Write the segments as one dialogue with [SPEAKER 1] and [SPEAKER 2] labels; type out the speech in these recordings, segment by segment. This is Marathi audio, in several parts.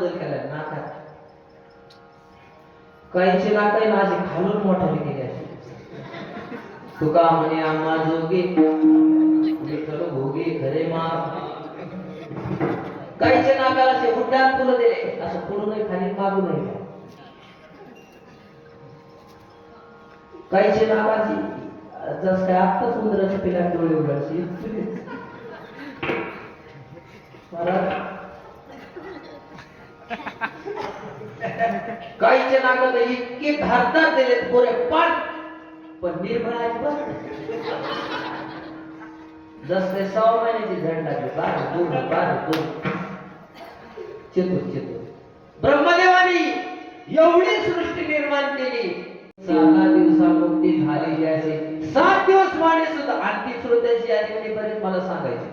[SPEAKER 1] बदल केला नाकात काहीचे नाक आहे ना असे खालून मोठाले केले असे. तुका म्हणे आम्हा जोगे विठ्ठल भोगे खरे मा काहीचे नाकाला असे उड्डाण फुलं दिले असं पुढून खाली मागू नये. काहीचे नाकाची जस काय आत्ताच उंदराच्या पिला डोळे उघडायची महाराज काहीचे नाकात इतके धारदार दिले पुरे पण पण निर्भय जस ते सहा महिन्याची झड लागली बार दोन बार दोन. चेतो चेतो ब्रह्मदेवानी एवढी सृष्टी निर्माण केली. सहा दिवसा मुक्ती झालेली असे सात दिवस माने सुद्धा. आणखी श्रोत्याची यादीमध्ये बरेच मला सांगायचे.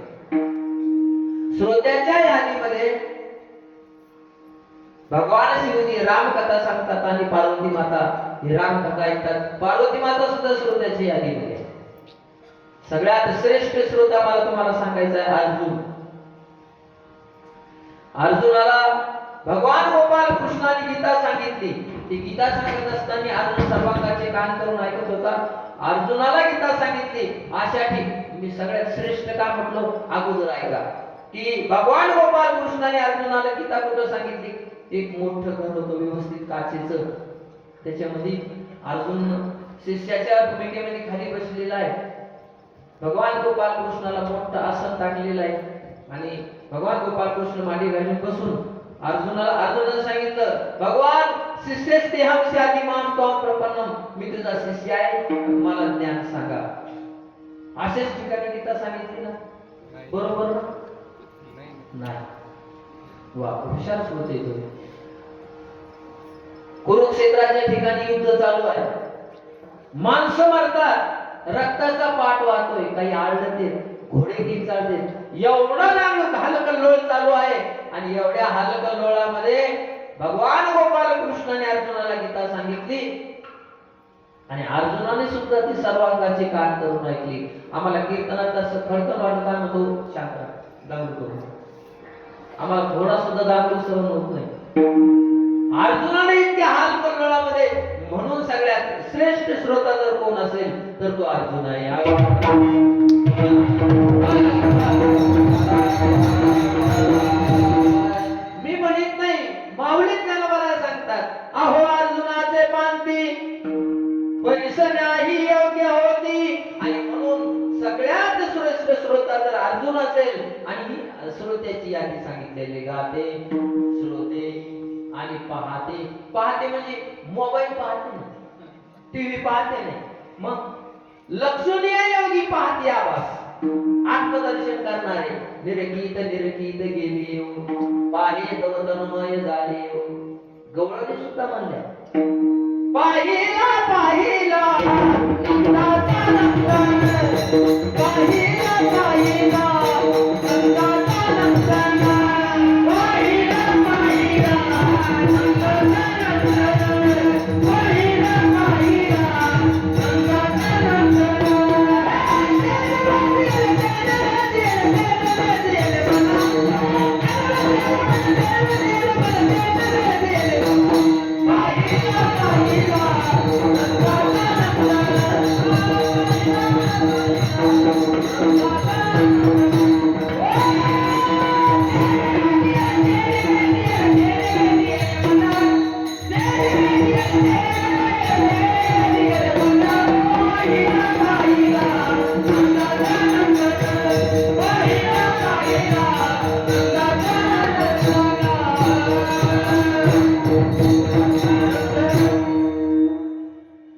[SPEAKER 1] श्रोत्याच्या यादीमध्ये भगवान शिवजी रामकथा सांगतात आणि पार्वती माता ही रामकथा ऐकतात. पार्वती माता सुद्धा श्रोत्याची यादीमध्ये सगळ्यात श्रेष्ठ श्रोता मला तुम्हाला सांगायचा आहे अर्जुन. अर्जुनाला भगवान गोपाल कृष्णाने गीता सांगितली. ती गीता सांगत असताना अर्जुन सर्वांगाचे कान करून ऐकत होता. अर्जुनाला गीता सांगितली. अशा ठीक मी सगळ्यात श्रेष्ठ का म्हटलो? अगोदर ऐका. की भगवान गोपाल कृष्णाने अर्जुनाला गीता कुठं सांगितली? एक मोठं घर होतं व्यवस्थित काचेचं. त्याच्यामध्ये अर्जुन शिष्याच्या भूमिकेमध्ये खाली बसलेला आहे. भगवान गोपाल कृष्णाला मोठं आसन टाकलेलं आहे. आणि भगवान गोपाल कृष्ण मांडी घालून बसून अर्जुनाला अर्जुनाला सांगितलं भगवान शिष्यस ते हम स्यादी माम त्वम प्रपन्नम. मी तुझा शिष्य आहे. मला ज्ञान सांगा. अशाच ठिकाणी गीता सांगितली ना? बरोबर ना? नाही. वा हुशार होते तुम्ही. कुरुक्षेत्राच्या ठिकाणी युद्ध चालू आहे. माणसं मारतात रक्ताचा पाठ वाहतोय काही आळते घोडे किंचाळते एवढा लांब हालकल्लोळ चालू आहे आणि एवढ्या हालकल्लोळामध्ये भगवान गोपाल कृष्णाने अर्जुनाला गीता सांगितली. आणि अर्जुनाने सुद्धा ती सर्वांगाची कान करून ऐकली. आम्हाला कीर्तनात असं खडखड वाटत आम्ही तो शांत राहा, दाबून आम्हाला थोडा सुद्धा दाबून सहन होत नाही. अर्जुना इतक्या हाल कल्लोळामध्ये म्हणून सगळ्यात श्रेष्ठ श्रोता जर कोण असेल तर तो अर्जुन आहे. टीव्ही पाहते नाही. मग लक्षणीय योगी पाहते आवाज. आत्मदर्शन करणारे निरगीत निरगीत गेली येऊ हो. पाहे तव तन्मय झाले हो. गवळणी सुद्धा म्हणल्या. पाहिला पाहिला पाहिला पाहिला.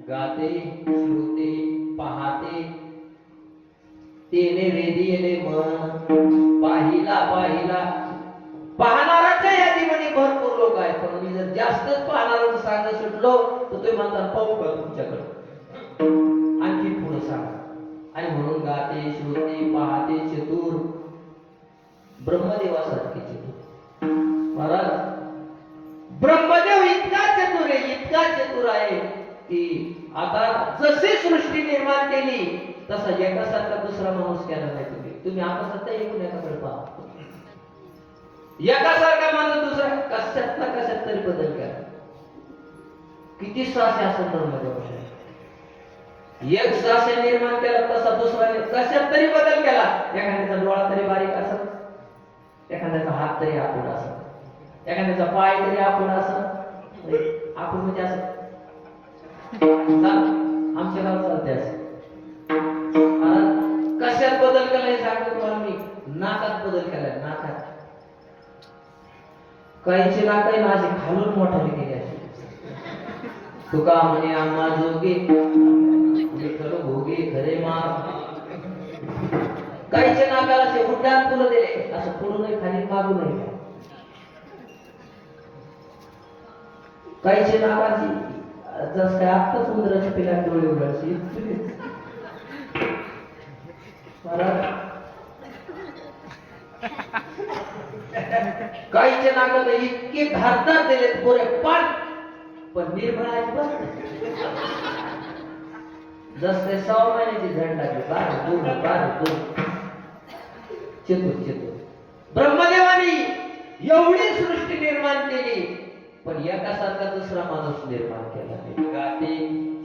[SPEAKER 1] गाते श्रुते पाहते. तेने वेदी येणे मन पाहिला पाहिला. पाहणाराच्या यादीमध्ये भरपूर लोक आहेत पण मी जर जास्तच पाहणारा सांगा सुटलो तर तुम्ही म्हणतात पाहू का तुमच्याकडे? आणखी पुढे सांगा. आणि म्हणून गाते श्रुते पाहते चतुर. ब्रह्मदेवासारखे चतुर. महाराज ब्रह्मदेव इतका चतुर आहे इतका चतुर आहे की आता जसे सृष्टी निर्माण केली तसा एकासारखा दुसरा माणूस केला नाही तुम्ही. तुम्ही आता सध्या एकूण एकाकडे पहा. एकासारखा माणूस दुसरा कशात ना कशात तरी बदल करा. किती श्वास असं ब्रह्मदेव एक श्वास निर्माण केला तसा दुसऱ्याने कशात तरी बदल केला. एखाद्याचा डोळा तरी बारीक असत एखाद्याचा हात तरी आतुड असत एखाद्याचा पाय तरी आपण असं म्हणजे आपण म्हणजे असं. आमच्या गाव चालते असं. कशात बदल केलाय हे सांगतो तुम्हाला मी? नाकात बदल केलाय नाकात. काहीचे नाक आहे माझी घालून खालून मी केले असे तुका म्हणे आम्हा जोगे. विठ्ठल भोगे खरे मा काहीचे नाकाला असे उड्डाण फुलं दिले असं पुढून नाही खाली मागू नाही काहीचे नाकाची जस काय आत्ताच उंदराच्या पिला डोळे उघडायची काहीचे नाक इतके धारदार दिले गोरे पण पण निर्भय अजिबात नाही. जस काही सहा महिन्याची झड लागली बार दोन बार दोन. चतुर चतुर ब्रह्मदेवानी एवढी सृष्टी निर्माण केली पण एकासारखा दुसरा माणूस निर्माण केला गाते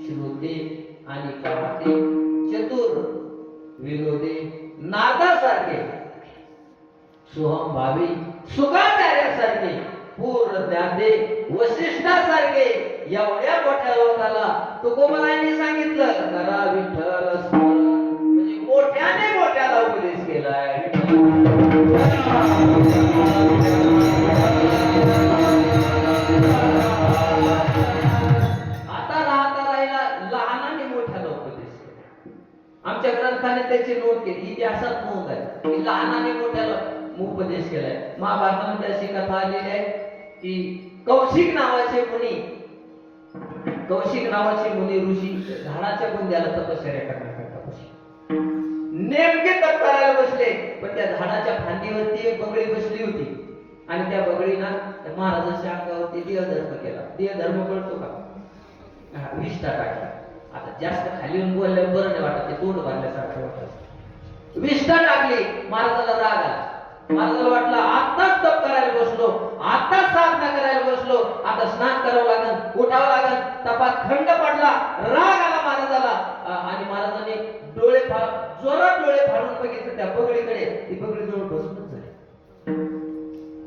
[SPEAKER 1] श्रुते आणि पाहते चतुर विनोदे नादासारखे. सोहम भावी सुखाचार्यासारखे पूर्ण ज्ञाते वशिष्ठासारखे एवढ्या मोठ्या लोकाला तुकोबरायांनी सांगितलं करा विठ्ठल म्हणजे मोठ्याने मोठ्याला उपदेश केलाय. आमच्या त्याची नोंद केली. इतिहासात नोंद आहे. की लहानाने मोठ्याला उपदेश केलाय. महाभारतामध्ये अशी कथा आलेली आहे की कौशिक नावाचे मुनी कौशिक नावाचे मुनी ऋषी झाडाच्या बुंद्याला तपश्चर्या करण्याकरता बसले. नेमके तप करायला बसले पण त्या झाडाच्या फांदीवरती एक बगळी बसली होती. आणि त्या बगळीनं महाराजांच्या महाराजाच्या अंगावरती देहधर्म केला. देहधर्म कळतो का? विष्ठा टाकला. जास्त खाली येऊन बोलल्यावर बरं नाही वाटत ते तोंड भरल्यासारखं वाटत. विष्ठा टाकली महाराजाला राग आला. महाराजाला वाटलं आत्ताच तप करायला बसलो आत्ताच साधना करायला बसलो. आता स्नान करावं लागल उठावं लागल. तपात खंड पडला राग आला महाराजाला. आणि महाराजांनी डोळे फा जोरात डोळे फाडून बघितलं त्या पगडीकडे ती पगडी जवळ बसूनच झाली.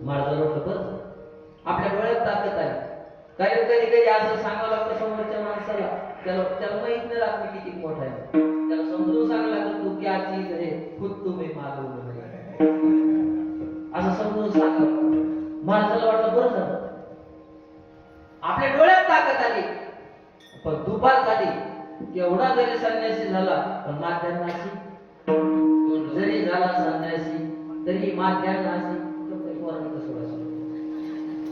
[SPEAKER 1] महाराजाला वाटलं बरं आपल्या डोळ्यात ताकद आली. कारण कधी कधी असं सांगावं लागतं समोरच्या माणसाला त्याला त्याला माहीत नाही लागते किती मोठा आहे. त्याला समजून सांगायला लागतं तू क्या चीज आहे? खुद तुम्ही मालूम नहीं असं समजून सांगावं माणसाला वाटलं बरं झालं. आपल्या डोळ्यात ताकद आली. पण दुपार झाली. एवढा जरी संन्यासी झाला पण माध्यान्नाशी जरी झाला संन्यासी तरी माध्यान्नाशी तो काही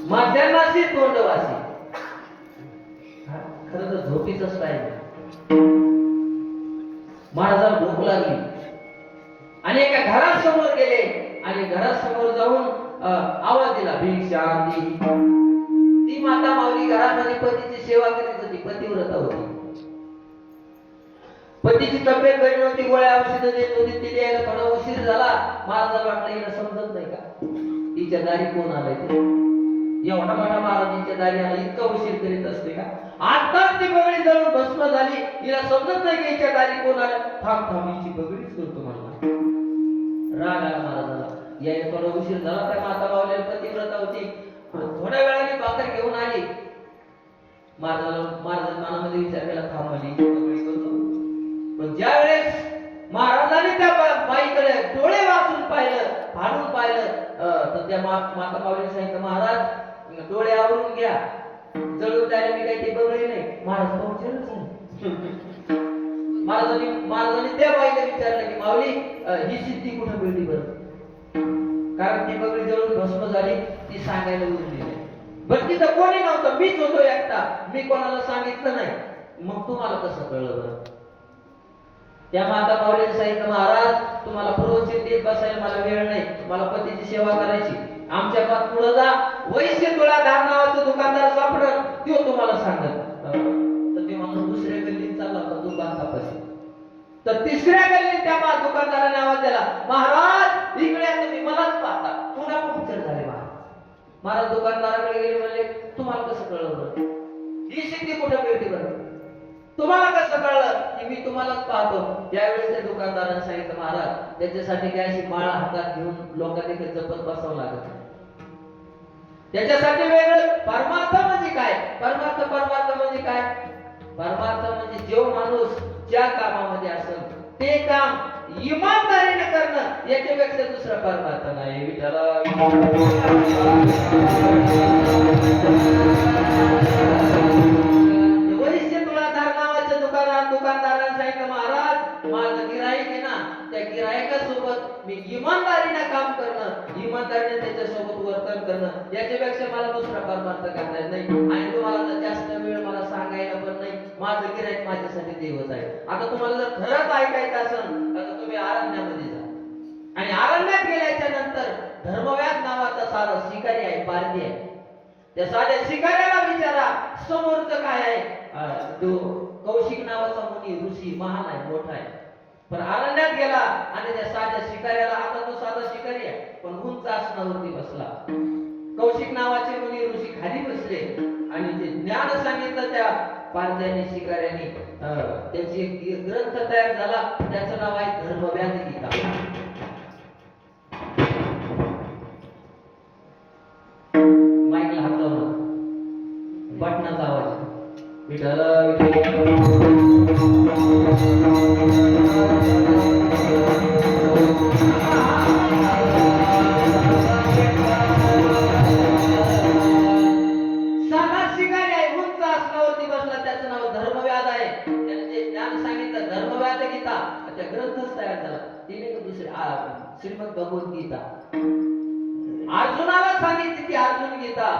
[SPEAKER 1] माध्यान्नाशी तोंडवासी. खरं तर झोपीच पाहिजे महाराजाला भूक लागली. आणि एका घरासमोर गेले. आणि घरासमोर जाऊन आवाज दिला भिक्षा ती माता माऊली घरामध्ये पतीची सेवा करीत होती पतिव्रता होती. पतीची तब्येत बरी नव्हती गोळ्या औषधं देत होती तिने यायला थोडा उशीर झाला. महाराजाला वाटलं हिला समजत नाही का? तिच्या दारी कोण आलाय ते? एवढा मोठा महाराजांच्या दारी आला इतका उशीर करीत असते का? आताच ती बगडी जळून भस्म झाली. तिला समजत नाही की हिच्या दारी कोण आलं? थांब थांब हिची बगडीच करतो मला. राग आला महाराजाला याने थोडा उशीर झाला त्या माता मावल्या पतिव्रता होती. थोड्या वेळाने भाकर घेऊन आली. महाराजाला महाराज मनामध्ये विचार केला थांब म्हणे बगडी करतो. पण ज्या वेळेस महाराजांनी त्या बाईकडे डोळे वाचून पाहिलं फाडून पाहिलं तर त्या माता माऊलीने सांगितलं महाराज डोळे आवरून घ्या. जळून जायला मी काही ते बघले नाही. महाराज पोहोचलेच नाही महाराजांनी महाराजांनी त्या बाईला विचारलं की माऊली ही सिद्धी कुठं मिळली बरं? कारण ती बगडी जळून भस्म झाली ती सांगायला उरली नाही बरं तिथं कोणी नव्हतं. मीच होतो एकटा. मी कोणाला सांगितलं नाही. मग तुम्हाला कसं कळलं बरं? त्या माता माऊलीने सांगितलं महाराज तुम्हाला पूर्वचित देत बसायला मला वेळ नाही. मला पतीची सेवा करायची. आमच्या गावात पुढे जा. वैश्य तुला धार नावाचं दुकानदार सापड तो तुम्हाला सांगत. तर ते माणूस दुसऱ्या गल्लीत चालला होता दुकान तपासी तर तिसऱ्या गल्लीत त्या मा- दुकानदाराने आवाज दिला महाराज इकडे तुम्ही मलाच पाहता. पुन्हा पंक्चर झाले महाराज. महाराज दुकानदाराकडे गेले म्हणले तुम्हाला कसं कळलं ही शेती कुठं मिळते बरं? तुम्हाला कसं कळलं की मी तुम्हालाच पाहतो? यावेळेस त्या दुकानदाराने सांगितलं महाराज त्याच्यासाठी काय अशी माळ हातात घेऊन लोकांनी जपत बसावं लागत नाही. त्याच्यासाठी वेगळं. परमार्थ म्हणजे काय? परमार्थ परमार्थ म्हणजे काय? परमार्थ म्हणजे जो माणूस ज्या कामामध्ये असेल ते काम इमानदारीने करणं याच्यापेक्षा दुसरा परमार्थ नाही. विठ्ठला. मी इमानदारीने काम करणं इमानदारीने त्याच्यासोबत वर्तन करणं याच्यापेक्षा मला दुसरा परमार्थ करता येत नाही. आणि तुम्हाला जास्त वेळ मला सांगायला पण नाही. माझं गिराईक माझ्यासाठी देवच आहे. आता तुम्हाला जर खरंच ऐकायचं असेल तर तुम्ही आरण्यामध्ये जा. आणि आरण्यात गेल्याच्यानंतर धर्मव्याध नावाचा सारा शिकारी आहे पारधी आहे. त्या साध्या शिकाऱ्याला विचारा समोरच काय आहे? तो कौशिक नावाचा मुनी ऋषी महान आहे मोठा आहे. पण अरण्यात गेला आणि त्या साध्या शिकाऱ्याला आता तो साधा शिकारी आहे. पण उंच आसनावरती बसला. कौशिक नावाचे मुनी ऋषी खाली बसले आणि जे ज्ञान सांगितलं त्या पारध्याने शिकाऱ्याने. त्याची एक ग्रंथ तयार झाला. त्याचं नाव आहे धर्मव्याध गीता. माईकला हात लावला बटनाचा आवाज. विठल गीता.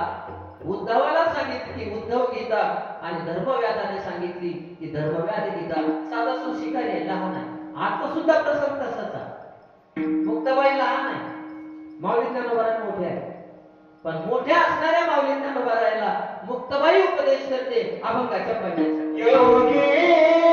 [SPEAKER 1] उद्धवाला सांगितली उद्धव गीता आणि धर्मव्याधाने सांगितली की धर्मव्याध गीता साधा सो आहे लहान आहे. आता सुद्धा प्रसंग तसाच आहे. मुक्ताबाई लहान आहे. माऊली नवरा मोठे आहे पण मोठ्या असणाऱ्या माऊली ज्ञानोबा राहायला मुक्ताबाई उपदेश करते अभंगाच्या पंचायत
[SPEAKER 2] योगी